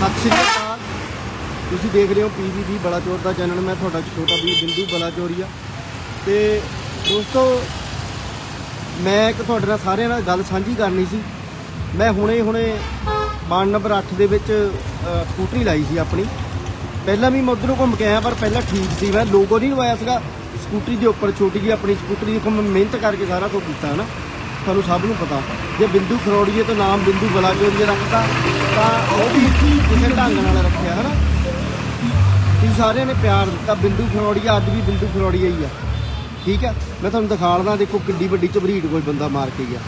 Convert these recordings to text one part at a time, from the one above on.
ਸਤਿ ਸ਼੍ਰੀ ਅਕਾਲ। ਤੁਸੀਂ ਦੇਖ ਰਹੇ ਹੋ ਪੀਵੀਬੀ ਬਲਾਚੌਰ ਦਾ ਚੈਨਲ। ਮੈਂ ਤੁਹਾਡਾ ਛੋਟਾ ਵੀ ਬਿੰਦੂ ਬਲਾਚੌਰੀਆ। ਤੇ ਦੋਸਤੋ, ਮੈਂ ਇੱਕ ਤੁਹਾਡੇ ਨਾਲ ਸਾਰਿਆਂ ਨਾਲ ਗੱਲ ਸਾਂਝੀ ਕਰਨੀ ਸੀ। ਮੈਂ ਹੁਣੇ ਹੁਣੇ ਵਾਰਡ ਨੰਬਰ 8 ਦੇ ਵਿੱਚ ਸਕੂਟਰੀ ਲਾਈ ਸੀ ਆਪਣੀ। ਪਹਿਲਾਂ ਵੀ ਮੈਂ ਉਧਰੋਂ ਘੁੰਮ ਕੇ ਆਇਆ, ਪਰ ਪਹਿਲਾਂ ਠੀਕ ਸੀ। ਮੈਂ ਲੋਗੋ ਨਹੀਂ ਲਵਾਇਆ ਸੀਗਾ। ਸਕੂਟਰੀ ਦੇ ਉੱਪਰ ਛੋਟੀ ਜਿਹੀ ਆਪਣੀ ਸਕੂਟਰੀ ਦੀ ਮੈਂ ਮਿਹਨਤ ਕਰਕੇ ਸਾਰਾ ਕੁਝ ਕੀਤਾ ਨਾ ਤੁਹਾਨੂੰ ਸਭ ਨੂੰ ਪਤਾ। ਜੇ ਬਿੰਦੂ ਖਰੋੜੀਏ ਤੋਂ ਨਾਮ ਬਿੰਦੂ ਬਲਾਚੌਰੀਆ ਰੱਖਤਾ, ਤਾਂ ਉਹ ਵੀ ਕਿਸੇ ਢੰਗ ਨਾਲ ਰੱਖਿਆ ਹੈ ਨਾ ਤੁਸੀਂ ਸਾਰਿਆਂ ਨੇ ਪਿਆਰ ਦਿੱਤਾ, ਬਿੰਦੂ ਖਰੋੜੀਆ ਅੱਜ ਵੀ ਬਿੰਦੂ ਖਰੋੜੀਆ ਹੀ ਆ। ਠੀਕ ਹੈ ਮੈਂ ਤੁਹਾਨੂੰ ਦਿਖਾ ਦਿਖਾਲਦਾ ਦੇਖੋ ਕਿੱਡੀ ਵੱਡੀ ਝਬਰੀਟ ਕੋਈ ਬੰਦਾ ਮਾਰ ਕੇ ਗਿਆ।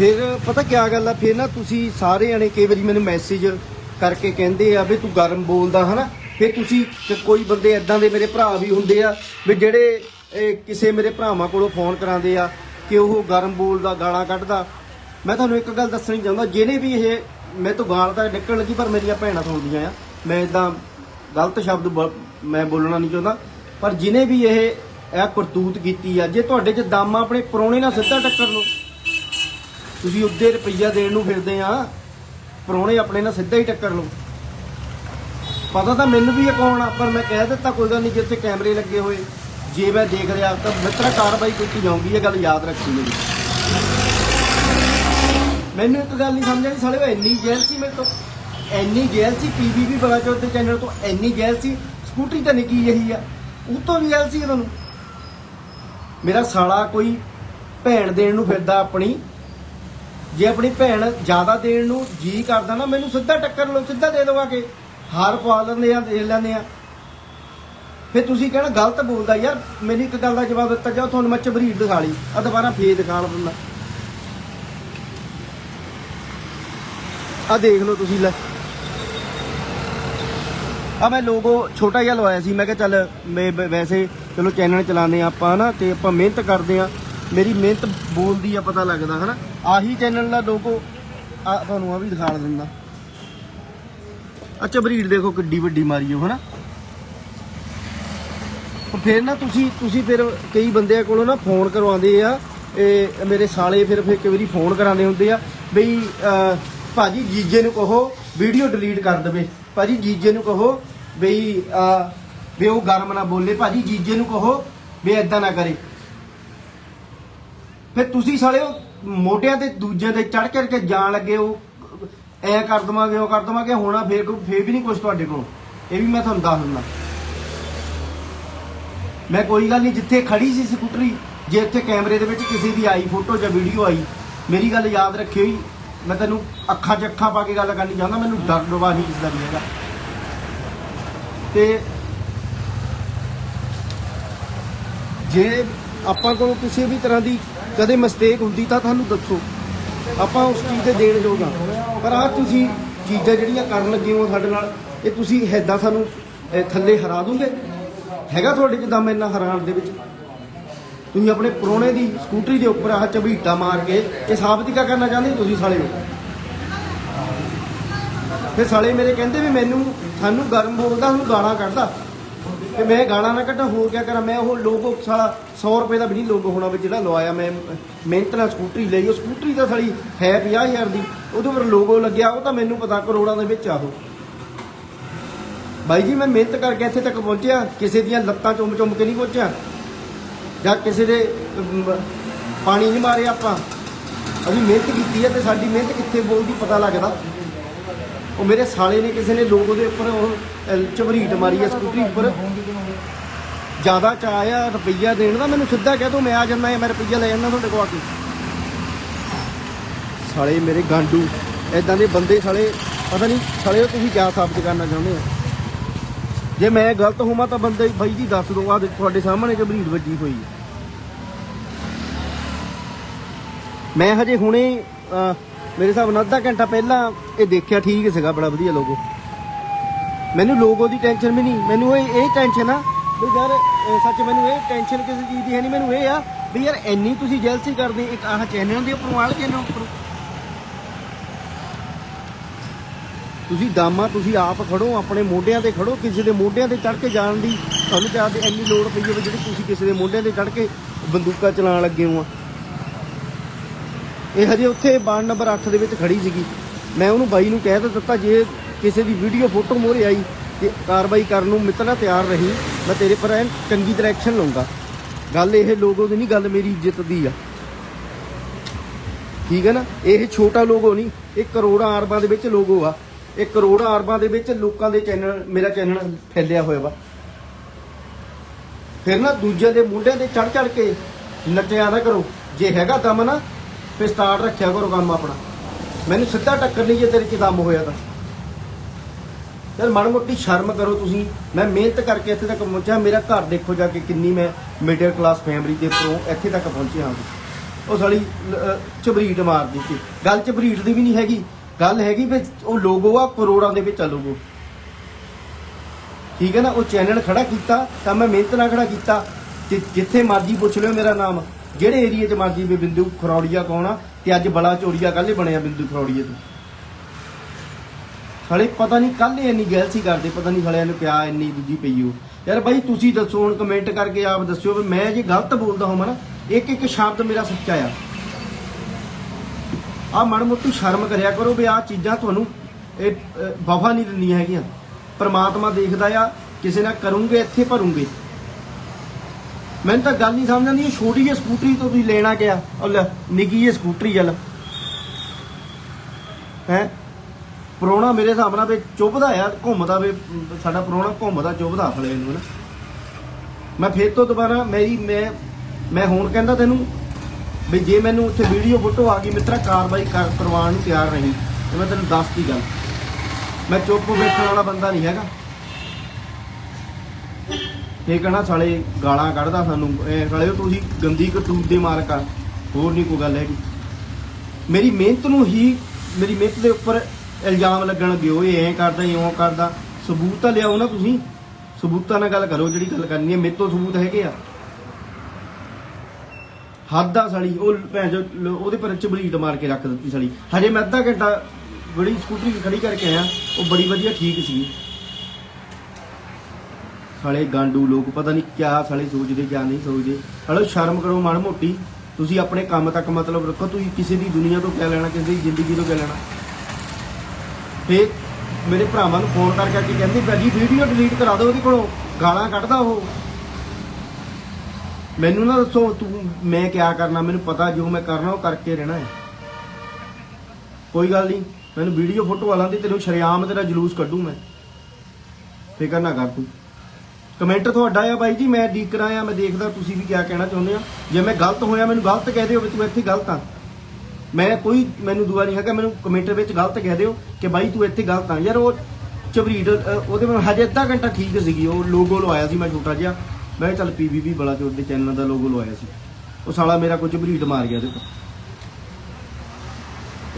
ਫਿਰ ਪਤਾ ਕੀ ਗੱਲ ਆ ਫਿਰ ਨਾ ਤੁਸੀਂ ਸਾਰੇ ਜਣੇ ਕਈ ਵਾਰੀ ਮੈਨੂੰ ਮੈਸੇਜ ਕਰਕੇ ਕਹਿੰਦੇ ਆ ਵੀ ਤੂੰ ਗਰਮ ਬੋਲਦਾ ਹਨਾ? ਫਿਰ ਤੁਸੀਂ ਤੇ ਕੋਈ ਬੰਦੇ ਐਦਾਂ ਦੇ ਮੇਰੇ ਭਰਾ ਵੀ ਹੁੰਦੇ ਆ ਵੀ ਜਿਹੜੇ ਇਹ, ਕਿਸੇ ਮੇਰੇ ਭਰਾਵਾਂ ਕੋਲੋਂ ਫੋਨ ਕਰਾਉਂਦੇ ਆ ਕਿ ਉਹ ਗਰਮ ਬੋਲਦਾ ਗਾਲਾਂ ਕੱਢਦਾ। ਮੈਂ ਤੁਹਾਨੂੰ ਇੱਕ ਗੱਲ ਦੱਸਣੀ ਚਾਹੁੰਦਾ ਜਿਹਨੇ ਵੀ ਇਹ ਮੇਰੇ ਤੋਂ ਗਾਲ ਤਾਂ ਨਿਕਲਣ ਲੱਗੀ ਪਰ ਮੇਰੀਆਂ ਭੈਣਾਂ ਸੁਣਦੀਆਂ ਆ। ਮੈਂ ਇਦਾਂ ਗਲਤ ਸ਼ਬਦ ਬ- ਮੈਂ ਬੋਲਣਾ ਨਹੀਂ ਚਾਹੁੰਦਾ ਪਰ ਜਿਹਨੇ ਵੀ ਇਹ ਇਹ ਕਰਤੂਤ ਕੀਤੀ ਆ ਜੇ ਤੁਹਾਡੇ 'ਚ ਦਮ ਆ ਆਪਣੇ ਪਰੋਣੇ ਨਾਲ ਸਿੱਧਾ ਟੱਕਰ ਲਓ ਤੁਸੀਂ ਉੱਦੇ ਰੁਪਈਆ ਦੇਣ ਨੂੰ ਫਿਰਦੇ ਆ ਪਰੋਣੇ ਆਪਣੇ ਨਾਲ ਸਿੱਧਾ ਹੀ ਟੱਕਰ ਲਓ। ਪਤਾ ਤਾਂ ਮੈਨੂੰ ਵੀ ਇਹ ਕੌਣ ਆ, ਪਰ ਮੈਂ ਕਹਿ ਦਿੱਤਾ ਕੋਈ ਗੱਲ ਨਹੀਂ ਜਿੱਥੇ ਕੈਮਰੇ ਲੱਗੇ ਹੋਏ, ਜੇ ਮੈਂ ਦੇਖ ਰਿਹਾ ਤਾਂ ਮਿੱਤਰਾ ਕਾਰਵਾਈ ਕੀਤੀ ਜਾਊਗੀ, ਇਹ ਗੱਲ ਯਾਦ ਰੱਖੀ ਮੇਰੀ। ਮੈਨੂੰ ਇੱਕ ਗੱਲ ਨਹੀਂ ਸਮਝ ਆਈ, ਸਾਲੇ ਉਹ ਇੰਨੀ ਜੈਲ ਸੀ ਮੇਰੇ ਤੋਂ। ਇੰਨੀ ਜੈਲ ਸੀ ਪੀਬੀਬੀ ਬਲਾਚੌਰ ਦੇ ਚੈਨਲ ਤੋਂ, ਇੰਨੀ ਜੈਲ ਸੀ, ਸਕੂਟਰੀ ਤਾਂ ਨਿੱਕੀ ਜਿਹੀ ਆ ਉਹ ਤੋਂ ਵੀ ਜੈਲ ਸੀ ਇਹਨਾਂ ਨੂੰ ਮੇਰਾ ਸਾਲਾ ਕੋਈ ਭੈਣ ਦੇਣ ਨੂੰ ਫਿਰਦਾ ਆਪਣੀ ਜੇ ਆਪਣੀ ਭੈਣ ਜ਼ਿਆਦਾ ਦੇਣ ਨੂੰ ਜੀ ਕਰਦਾ ਨਾ, ਮੈਨੂੰ ਸਿੱਧਾ ਟੱਕਰ ਲਓ, ਸਿੱਧਾ ਦੇ ਦਵਾ ਕੇ। ਹਾਰ ਪਵਾ ਲੈਂਦੇ ਆ, ਦੇ ਲੈਂਦੇ ਆ। ਫਿਰ ਤੁਸੀਂ ਕਹਿਣਾ ਗਲਤ ਬੋਲਦਾ, ਯਾਰ ਮੈਨੂੰ ਇੱਕ ਗੱਲ ਦਾ ਜਵਾਬ ਦਿੱਤਾ ਜਾਓ, ਤੁਹਾਨੂੰ ਮੈਂ ਚਬਰੀਟ ਦਿਖਾ ਲਈ। ਆ ਦੁਬਾਰਾ ਫੇਰ ਦਿਖਾ ਦਿੰਦਾ ਆ ਦੇਖ ਲਓ ਤੁਸੀਂ, ਲੈ। ਆ ਮੈਂ ਲੋਗੋ ਛੋਟਾ ਜਿਹਾ ਲਵਾਇਆ ਸੀ, ਮੈਂ ਕਿਹਾ ਚੱਲ ਮੈਂ ਵੈਸੇ ਚਲੋ ਚੈਨਲ ਚਲਾਉਂਦੇ ਆ ਆਪਾਂ ਹਨਾ, ਤੇ ਆਪਾਂ ਮਿਹਨਤ ਕਰਦੇ ਆ ਮੇਰੀ ਮਿਹਨਤ ਬੋਲਦੀ ਆ, ਪਤਾ ਲੱਗਦਾ, ਹਨਾ। ਆਹੀ ਚੈਨਲ ਦਾ ਲੋਗੋ ਆ ਤੁਹਾਨੂੰ ਆ ਵੀ ਦਿਖਾ ਦਿੰਦਾ। ਅੱਛਾ ਬਰੀਡ ਦੇਖੋ ਕਿੱਡੀ ਵੱਡੀ ਮਾਰੀ ਉਹ ਹਨਾ? ਫਿਰ ਨਾ ਤੁਸੀਂ ਤੁਸੀਂ ਫਿਰ ਕਈ ਬੰਦਿਆਂ ਕੋਲੋਂ ਨਾ ਫੋਨ ਕਰਵਾਉਂਦੇ ਆ ਇਹ ਮੇਰੇ ਸਾਲੇ ਫਿਰ ਫਿਰ ਕਈ ਵਾਰੀ ਫੋਨ ਕਰਾਉਂਦੇ ਹੁੰਦੇ ਆ ਬਈ ਅਹ, ਭਾਜੀ ਜੀਜੇ ਨੂੰ ਕਹੋ ਵੀਡੀਓ ਡਿਲੀਟ ਕਰ ਦੇਵੇ। ਭਾਜੀ ਜੀਜੇ ਨੂੰ ਕਹੋ ਬਈ ਵੀ ਉਹ ਗਰਮ ਨਾ ਬੋਲੇ। ਭਾਜੀ ਜੀਜੇ ਨੂੰ ਕਹੋ ਵੀ ਐਦਾਂ ਨਾ ਕਰੇ। ਫਿਰ ਤੁਸੀਂ ਸਾਲੇ ਮੋਢਿਆਂ ਤੇ ਦੂਜਿਆਂ ਤੇ ਚੜ ਚੜ ਕੇ ਜਾਣ ਲੱਗੇ, ਉਹ, ਐ ਕਰ ਦਵਾਂਗੇ, ਉਹ ਕਰ ਦਵਾਂਗੇ, ਹੋਣਾ ਫੇਰ ਕੋਈ ਫੇਰ ਵੀ ਨਹੀਂ ਕੁਝ ਤੁਹਾਡੇ ਕੋਲ। ਇਹ ਵੀ ਮੈਂ ਤੁਹਾਨੂੰ ਦੱਸ ਦਿੰਦਾ। ਮੈਂ ਕੋਈ ਗੱਲ ਨਹੀਂ, ਜਿੱਥੇ ਖੜੀ ਸੀ ਸਕੂਟਰੀ, ਜੇ ਇੱਥੇ ਕੈਮਰੇ ਦੇ ਵਿੱਚ ਕਿਸੇ ਦੀ ਆਈ ਫੋਟੋ ਜਾਂ ਵੀਡੀਓ ਆਈ, ਮੇਰੀ ਗੱਲ ਯਾਦ ਰੱਖਿਓ ਹੀ ਮੈਂ ਤੈਨੂੰ ਅੱਖਾਂ 'ਚ ਅੱਖਾਂ ਪਾ ਕੇ ਗੱਲ ਕਰਨੀ ਚਾਹੁੰਦਾ, ਮੈਨੂੰ ਡਰ ਡਰਵਾ ਨਹੀਂ ਕਿਸੇ ਦਾ ਨਹੀਂ ਹੈਗਾ। ਤੇ ਜੇ ਆਪਾਂ ਕੋਲ ਕਿਸੇ ਵੀ ਤਰ੍ਹਾਂ ਦੀ ਕਦੇ ਮਿਸਟੇਕ ਹੁੰਦੀ ਤਾਂ ਤੁਹਾਨੂੰ ਦੱਸੋ। ਆਪਾਂ ਉਸ ਚੀਜ਼ ਤੇ ਦੇਣ ਜੋਗਾ ਪਰ ਆ ਤੁਸੀਂ ਚੀਜ਼ਾਂ ਜਿਹੜੀਆਂ ਕਰਨ ਲੱਗੇ ਹੋ ਸਾਡੇ ਨਾਲ, ਇਹ ਤੁਸੀਂ ਹੈਦਾਂ ਸਾਨੂੰ ਥੱਲੇ ਹਰਾ ਦੋਗੇ? ਹੈਗਾ ਤੁਹਾਡੇ ਚ ਦਮ ਇੰਨਾ ਹਰਾਣ ਦੇ ਵਿੱਚ? ਤੁਸੀਂ ਆਪਣੇ ਪਰੋਣੇ ਦੀ ਸਕੂਟਰੀ ਦੇ ਉੱਪਰ ਆਹ ਝਬੀਟਾ ਮਾਰ ਕੇ ਇਹ ਸਾਬਤ ਹੀ ਕਰਨਾ ਚਾਹੁੰਦੇ ਤੁਸੀਂ ਸਾਲੇ ਹੋ? ਫਿਰ ਸਾਲੇ ਮੇਰੇ ਕਹਿੰਦੇ ਵੀ ਮੈਨੂੰ ਸਾਨੂੰ ਗਰਮ ਬੋਲਦਾ ਉਹਨੂੰ ਗਾਲਾਂ ਕੱਢਦਾ। ਤੇ ਮੈਂ ਗਾਣਾ ਨਾ ਕੱਢਾਂ ਹੋਰ ਕਿਆ ਕਰਾਂ? ਮੈਂ ਉਹ ਲੋਗੋ ਸਾਲਾ 100 ਰੁਪਏ ਦਾ ਵੀ ਨਹੀਂ ਲੋਗੋ ਹੋਣਾ ਵੀ ਜਿਹੜਾ ਲਵਾਇਆ ਮੈਂ। ਮਿਹਨਤ ਨਾਲ ਸਕੂਟਰੀ ਲਈ ਉਹ ਸਕੂਟਰੀ ਤਾਂ ਸਾਲੀ ਹੈ 50000 ਦੀ ਉਹਦੇ ਉੱਪਰ ਲੋਗੋ ਲੱਗਿਆ ਉਹ ਤਾਂ ਮੈਨੂੰ ਪਤਾ ਕਰੋੜਾਂ ਦੇ ਵਿੱਚ ਆ ਉਹ। ਬਾਈ ਜੀ ਮੈਂ ਮਿਹਨਤ ਕਰਕੇ ਇੱਥੇ ਤੱਕ ਪਹੁੰਚਿਆ ਕਿਸੇ ਦੀਆਂ ਲੱਤਾਂ ਚੁੰਮ ਚੁੰਮ ਕੇ ਨਹੀਂ ਪਹੁੰਚਿਆ। ਜਾਂ ਕਿਸੇ ਦੇ ਪਾਣੀ ਨਹੀਂ ਮਾਰਿਆ ਆਪਾਂ। ਅਸੀਂ ਮਿਹਨਤ ਕੀਤੀ ਹੈ ਤੇ ਸਾਡੀ ਮਿਹਨਤ ਕਿੱਥੇ ਬੋਲਦੀ ਪਤਾ ਲੱਗਦਾ। ਉਹ ਮੇਰੇ ਸਾਲੇ ਨੇ ਕਿਸੇ ਨੇ ਲੋਗੋ ਦੇ ਉੱਪਰ ਉਹ ਅਹ, ਝਬਰੀਟ ਮਾਰੀ ਹੈ ਸਕੂਟਰੀ ਉੱਪਰ। ਜ਼ਿਆਦਾ ਚਾਹਿਆ ਰੁਪਈਆ ਦੇਣ ਦਾ, ਮੈਨੂੰ ਸਿੱਧਾ ਕਹਿ ਤੂੰ, ਮੈਂ ਆ ਜਾਂਦਾ, ਮੈਂ ਰੁਪਈਆ ਲੈ ਜਾਂਦਾ ਤੁਹਾਡੇ ਕੋਲ ਆ ਕੇ। ਸਾਲੇ ਮੇਰੇ ਗਾਂਡੂ ਐਦਾਂ ਦੇ ਬੰਦੇ ਸਾਲੇ, ਪਤਾ ਨਹੀਂ ਸਾਲੇ ਤੁਸੀਂ ਕਿਆ ਸਾਬਤ ਕਰਨਾ ਚਾਹੁੰਦੇ ਹੋ? ਜੇ ਮੈਂ ਗਲਤ ਹੋਵਾਂ ਤਾਂ ਬੰਦੇ ਬਾਈ ਜੀ ਦੱਸ ਦੋ ਆ ਤੁਹਾਡੇ ਸਾਹਮਣੇ ਝਬਰੀਟ ਵੱਜੀ ਹੋਈ ਹੈ। ਮੈਂ ਹਜੇ ਹੁਣੇ ਮੇਰੇ ਹਿਸਾਬ ਨਾਲ ਅੱਧਾ ਘੰਟਾ ਪਹਿਲਾਂ ਇਹ ਦੇਖਿਆ, ਠੀਕ ਸੀਗਾ, ਬੜਾ ਵਧੀਆ ਲੋਗੋ ਮੈਨੂੰ ਲੋਗੋ ਦੀ ਟੈਨਸ਼ਨ ਵੀ ਨਹੀਂ ਮੈਨੂੰ ਇਹ ਇਹ ਟੈਨਸ਼ਨ ਆ ਵੀ ਯਾਰ ਸੱਚ ਮੈਨੂੰ ਇਹ ਟੈਨਸ਼ਨ ਕਿਸੇ ਚੀਜ਼ ਦੀ ਹੈ ਨਹੀਂ, ਮੈਨੂੰ ਇਹ ਆ ਵੀ ਯਾਰ ਇੰਨੀ ਤੁਸੀਂ ਜੈਲਸੀ ਕਰਦੇ, ਇੱਕ ਆਹ ਚੈਨਲ ਦੇ ਉੱਪਰੋਂ ਆਲ ਚੈਨਲ ਉੱਪਰੋਂ। ਤੁਸੀਂ ਦਾਮਾ, ਤੁਸੀਂ ਆਪ ਖੜੋ, ਆਪਣੇ ਮੋਢਿਆਂ ਤੇ ਖੜੋ, ਕਿਸੇ ਦੇ ਮੋਢਿਆਂ ਤੇ ਚੜ ਕੇ ਜਾਣ ਦੀ ਤੁਹਾਨੂੰ ਤਾਂ ਆਪਦੀ ਇੰਨੀ ਲੋੜ ਪਈ ਹੋਵੇ ਜਿਹੜੀ ਤੁਸੀਂ ਕਿਸੇ ਦੇ ਮੋਢਿਆਂ ਤੇ ਚੜ ਕੇ ਬੰਦੂਕਾਂ ਚਲਾਉਣ ਲੱਗੇ ਹੋ ਆ। ਇਹ ਹਜੇ ਉੱਥੇ ਬਾਣ ਨੰਬਰ 8 ਦੇ ਵਿੱਚ ਖੜੀ ਸੀਗੀ। ਮੈਂ ਉਹਨੂੰ ਬਾਈ ਨੂੰ ਕਹਿ ਤਾਂ ਦਿੱਤਾ, ਜੇ ਕਿਸੇ ਦੀ ਵੀਡੀਓ ਫੋਟੋ ਮੋਰੇ ਆਈ ਤੇ ਕਾਰਵਾਈ ਕਰਨ ਨੂੰ ਮਿੱਤਰਾ ਤਿਆਰ ਰਹੀ। ਮੈਂ ਤੇਰੇ ਪਰ ਐਨ ਚੰਗੀ ਡਾਇਰੈਕਸ਼ਨ ਲਊਂਗਾ। ਗੱਲ ਇਹ ਲੋਗੋ ਦੀ ਨਹੀਂ, ਗੱਲ ਮੇਰੀ ਇੱਜ਼ਤ ਦੀ ਆ। ਠੀਕ ਹੈ ਨਾ? ਇਹ ਛੋਟਾ ਲੋਗੋ ਨਹੀਂ, ਇਹ ਕਰੋੜਾਂ ਅਰਬਾਂ ਦੇ ਵਿੱਚ ਲੋਗੋ ਆ। ਇਹ ਕਰੋੜਾਂ ਅਰਬਾਂ ਦੇ ਵਿੱਚ ਲੋਕਾਂ ਦੇ ਚੈਨਲ, ਮੇਰਾ ਚੈਨਲ ਫੈਲਿਆ ਹੋਇਆ ਵਾ। ਫਿਰ ਨਾ ਦੂਜੇ ਦੇ ਮੁੰਡਿਆਂ ਤੇ ਚੜ ਚੜ ਕੇ ਨੱਚਿਆ ਨਾ ਕਰੋ। ਜੇ ਹੈਗਾ ਦਮ ਨਾ, ਫਿਰ ਸਟਾਰਟ ਰੱਖਿਆ ਕਰੋ ਕੰਮ ਆਪਣਾ। ਮੈਨੂੰ ਸਿੱਧਾ ਟੱਕਰ ਨਹੀਂ ਜੇ ਤੇਰੇ 'ਚ ਦਮ ਹੋਇਆ ਤਾਂ। ਯਾਰ ਮਾੜੀ ਮੋਟੀ ਸ਼ਰਮ ਕਰੋ ਤੁਸੀਂ। ਮੈਂ ਮਿਹਨਤ ਕਰਕੇ ਇੱਥੇ ਤੱਕ ਪਹੁੰਚਿਆ। ਮੇਰਾ ਘਰ ਦੇਖੋ ਜਾ ਕੇ ਕਿੰਨੀ ਮੈਂ ਮਿਡਲ ਕਲਾਸ ਫੈਮਿਲੀ ਦੇ ਉੱਪਰੋਂ ਇੱਥੇ ਤੱਕ ਪਹੁੰਚਿਆ ਹਾਂ। ਉਹ ਸਾਲੀ ਲ- ਮਾਰਦੀ ਸੀ ਗੱਲ ਝਬਰੀਟ ਦੀ ਵੀ ਨਹੀਂ ਹੈਗੀ। ਗੱਲ ਹੈਗੀ ਵੀ ਉਹ ਲੋਗੋ ਆ, ਕਰੋੜਾਂ ਦੇ ਵਿੱਚ ਆ ਲੋਗੋ। ਠੀਕ ਹੈ ਨਾ? ਉਹ ਚੈਨਲ ਖੜਾ ਕੀਤਾ ਤਾਂ ਮੈਂ ਮਿਹਨਤ ਨਾਲ ਖੜਾ ਕੀਤਾ। ਜਿ- ਜਿੱਥੇ ਮਰਜ਼ੀ ਪੁੱਛ ਲਿਓ ਮੇਰਾ ਨਾਮ। ਜਿਹੜੇ ਏਰੀਏ 'ਚ ਮਰਜ਼ੀ ਵੀ ਬਿੰਦੂ ਖਰੌੜੀਆ ਕੌਣ ਆ? ਤੇ ਅੱਜ ਬੜਾ ਚੋਰੀਆ ਕੱਲੇ ਬਣਿਆ ਬਿੰਦੂ ਖਰੌੜੀਏ ਤੋਂ। ਸਾਲੇ ਪਤਾ ਨਹੀਂ ਕੱਲ ਇੰਨੀ ਗੈਲਸੀ ਕਰਦੇ, ਪਤਾ ਨਹੀਂ ਸਾਲਿਆਂ ਨੂੰ ਪਿਆ ਇੰਨੀ ਦੂਜੀ ਪਈ ਹੋ ਯਾਰ ਬਾਈ ਤੁਸੀਂ ਦੱਸੋ ਹੁਣ ਕਮੈਂਟ ਕਰਕੇ ਆਪ ਦੱਸਿਓ ਵੀ ਮੈਂ ਜੇ ਗਲਤ ਬੋਲਦਾ ਹੋਵਾਂ ਨਾ, ਇੱਕ ਇੱਕ ਸ਼ਬਦ ਮੇਰਾ ਸੱਚਾ ਆ। ਆ ਮਨ ਮੋਟੀ ਸ਼ਰਮ ਕਰਿਆ ਕਰੋ ਵੀ ਆ ਚੀਜ਼ਾਂ ਤੁਹਾਨੂੰ ਇਹ ਵਫਾ ਨਹੀਂ ਦਿੰਦੀਆਂ ਹੈਗੀਆਂ। ਪਰਮਾਤਮਾ ਦੇਖਦਾ ਆ, ਕਿਸੇ ਨਾਲ ਕਰੂੰਗੇ, ਇੱਥੇ ਭਰੂੰਗੇ। ਮੈਨੂੰ ਤਾਂ ਗੱਲ ਨਹੀਂ ਸਮਝ ਆਉਂਦੀ, ਇਹ ਛੋਟੀ ਜਿਹੀ ਸਕੂਟਰੀ ਤੋਂ ਤੁਸੀਂ ਲੈਣਾ ਕਿਆ? ਉਹ ਲੈ, ਨਿੱਕੀ ਜਿਹੀ ਸਕੂਟਰੀ ਚੱਲ ਹੈ? ਪਰੋਣਾ ਮੇਰੇ ਹਿਸਾਬ ਨਾਲ ਵੀ ਚੁੱਭਦਾ ਆ, ਘੁੰਮਦਾ ਵੀ, ਸਾਡਾ ਪਰੋਣਾ ਘੁੰਮਦਾ, ਚੁੱਭਦਾ ਫਲੇ ਨੂੰ ਨਾ। ਮੈਂ ਫੇਰ ਤੋਂ ਦੁਬਾਰਾ ਮੇਰੀ ਮੈਂ ਮੈਂ ਹੁਣ ਕਹਿੰਦਾ ਤੈਨੂੰ ਵੀ ਜੇ ਮੈਨੂੰ ਉੱਥੇ ਵੀਡੀਓ ਫੋਟੋ ਆ ਗਈ, ਮਿੱਤਰਾ ਕਾਰਵਾਈ ਕਰ ਕਰਵਾਉਣ ਨੂੰ ਤਿਆਰ ਨਹੀਂ, ਤੇ ਮੈਂ ਤੈਨੂੰ ਦੱਸਦੀ ਗੱਲ। ਮੈਂ ਚੁੱਪ ਵੇਖਣ ਵਾਲਾ ਬੰਦਾ ਨਹੀਂ ਹੈਗਾ। ਇਹ ਕਹਣਾ ਸਾਲੇ, ਗਾਲਾਂ ਕੱਢਦਾ ਸਾਨੂੰ। ਇਹ ਸਾਲੇ, ਤੁਸੀਂ ਗੰਦੀ ਕਰਤੂਤ ਦੇ ਮਾਰ ਕਰ। ਹੋਰ ਨਹੀਂ ਕੋਈ ਗੱਲ ਹੈਗੀ। ਮੇਰੀ ਮਿਹਨਤ ਨੂੰ ਹੀ ਮੇਰੀ ਮਿਹਨਤ ਦੇ ਉੱਪਰ ਇਲਜ਼ਾਮ ਲੱਗਣ ਲੱਗੇ, ਓਏ ਐਂ ਕਰਦਾ, ਇਉਂ ਕਰਦਾ। ਸਬੂਤ ਤਾਂ ਲਿਆਓ ਨਾ ਤੁਸੀਂ। ਸਬੂਤਾਂ ਨਾਲ ਗੱਲ ਕਰੋ, ਜਿਹੜੀ ਗੱਲ ਕਰਨੀ ਹੈ। ਮੇਰੇ ਤੋਂ ਸਬੂਤ ਹੈਗੇ ਆ। ਹੱਦ ਆ ਸਾਲੀ, ਉਹ ਭੈਣ ਚੋ ਉਹਦੇ ਪਰ ਚਬਲੀਟ ਮਾਰ ਕੇ ਰੱਖ ਦਿੱਤੀ ਸਾਲੀ। ਹਜੇ ਮੈਂ ਅੱਧਾ ਘੰਟਾ ਬੜੀ ਸਕੂਟਰੀ ਖੜੀ ਕਰਕੇ ਆਇਆ, ਉਹ ਬੜੀ ਵਧੀਆ ਠੀਕ ਸੀ। ਸਾਲੇ ਗਾਂਡੂ ਲੋਕ, ਪਤਾ ਨਹੀਂ ਕਿਆ ਸਾਲੇ ਸੋਚਦੇ ਕਿਆ ਨਹੀਂ ਸੋਚਦੇ। ਹਲੋ ਸ਼ਰਮ ਕਰੋ ਮਾੜ ਮੋਟੀ। ਤੁਸੀਂ ਆਪਣੇ ਕੰਮ ਤੱਕ ਮਤਲਬ ਰੱਖੋ। ਤੁਸੀਂ ਕਿਸੇ ਦੀ ਦੁਨੀਆ ਤੋਂ ਕਿਆ ਲੈਣਾ, ਕਿਸੇ ਦੀ ਜ਼ਿੰਦਗੀ ਤੋਂ ਕਿਆ ਲੈਣਾ। ਫੇਰ ਮੇਰੇ ਭਰਾਵਾਂ ਨੂੰ ਫੋਨ ਕਰਕੇ ਆ ਕੇ ਕਹਿੰਦੇ, ਭਾਜੀ ਵੀਡੀਓ ਡਿਲੀਟ ਕਰਾ ਦਿਓ ਉਹਦੇ ਕੋਲੋਂ, ਗਾਲਾਂ ਕੱਢਦਾ ਉਹ। ਮੈਨੂੰ ਨਾ ਦੱਸੋ, ਤੂੰ ਮੈਂ ਕਿਆ ਕਰਨਾ, ਮੈਨੂੰ ਪਤਾ ਜੋ ਮੈਂ ਕਰਨਾ, ਉਹ ਕਰਕੇ ਰਹਿਣਾ ਹੈ। ਕੋਈ ਗੱਲ ਨਹੀਂ, ਮੈਨੂੰ ਵੀਡੀਓ ਫੋਟੋ ਵਾਲਾਂ ਦੀ ਤੈਨੂੰ ਸ਼ਰਿਆਮ ਤੇਰਾ ਜਲੂਸ ਕੱਢੂ ਮੈਂ। ਫਿਕਰ ਨਾ ਕਰ ਤੂੰ। ਕਮੈਂਟ ਤੁਹਾਡਾ ਆ ਬਾਈ ਜੀ, ਮੈਂ ਡੀਕ ਆ ਮੈਂ ਦੇਖਦਾ ਤੁਸੀਂ ਵੀ ਕਿਆ ਕਹਿਣਾ ਚਾਹੁੰਦੇ ਆ ਜੇ ਮੈਂ ਗਲਤ ਹੋਇਆ, ਮੈਨੂੰ ਗਲਤ ਕਹਿ ਦਿਓ ਵੀ ਤੂੰ ਇੱਥੇ ਗਲਤ ਆ। ਮੈਂ ਕੋਈ ਮੈਨੂੰ ਦੁਆ ਨਹੀਂ ਹੈਗਾ, ਮੈਨੂੰ ਕਮੈਂਟ ਵਿੱਚ ਗਲਤ ਕਹਿ ਦਿਓ ਕਿ ਬਾਈ ਤੂੰ ਇੱਥੇ ਗਲਤ ਆ। ਯਾਰ ਉਹ ਚਬਰੀਟ ਉਹਦੇ ਵਿੱਚ ਹਜੇ ਅੱਧਾ ਘੰਟਾ ਠੀਕ ਸੀਗੀ, ਉਹ ਲੋਗੋ ਲਵਾਇਆ ਸੀ ਮੈਂ ਛੋਟਾ ਜਿਹਾ। ਮੈਂ ਕਿਹਾ ਚੱਲ ਪੀਵੀਪੀ ਬੜਾ ਚੋਰ ਦੇ ਚੈਨਲ ਦਾ ਲੋਗੋ ਲਵਾਇਆ ਸੀ। ਉਹ ਸਾਲਾ ਮੇਰਾ ਕੋਈ ਚਬਰੀਟ ਮਾਰ ਗਿਆ ਉਹਦੇ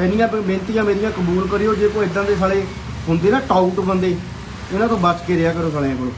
ਇੰਨੀਆਂ ਬ- ਬੇਨਤੀਆਂ ਮੇਰੀਆਂ ਕਬੂਲ ਕਰਿਓ, ਜੇ ਕੋਈ ਇਦਾਂ ਦੇ ਸਾਲੇ ਹੁੰਦੇ ਨਾ, ਟਾਊਟ ਬੰਦੇ, ਇਹਨਾਂ ਤੋਂ ਬਚ ਕੇ ਰਿਹਾ ਕਰੋ ਸਾਲਿਆਂ ਕੋਲੋਂ।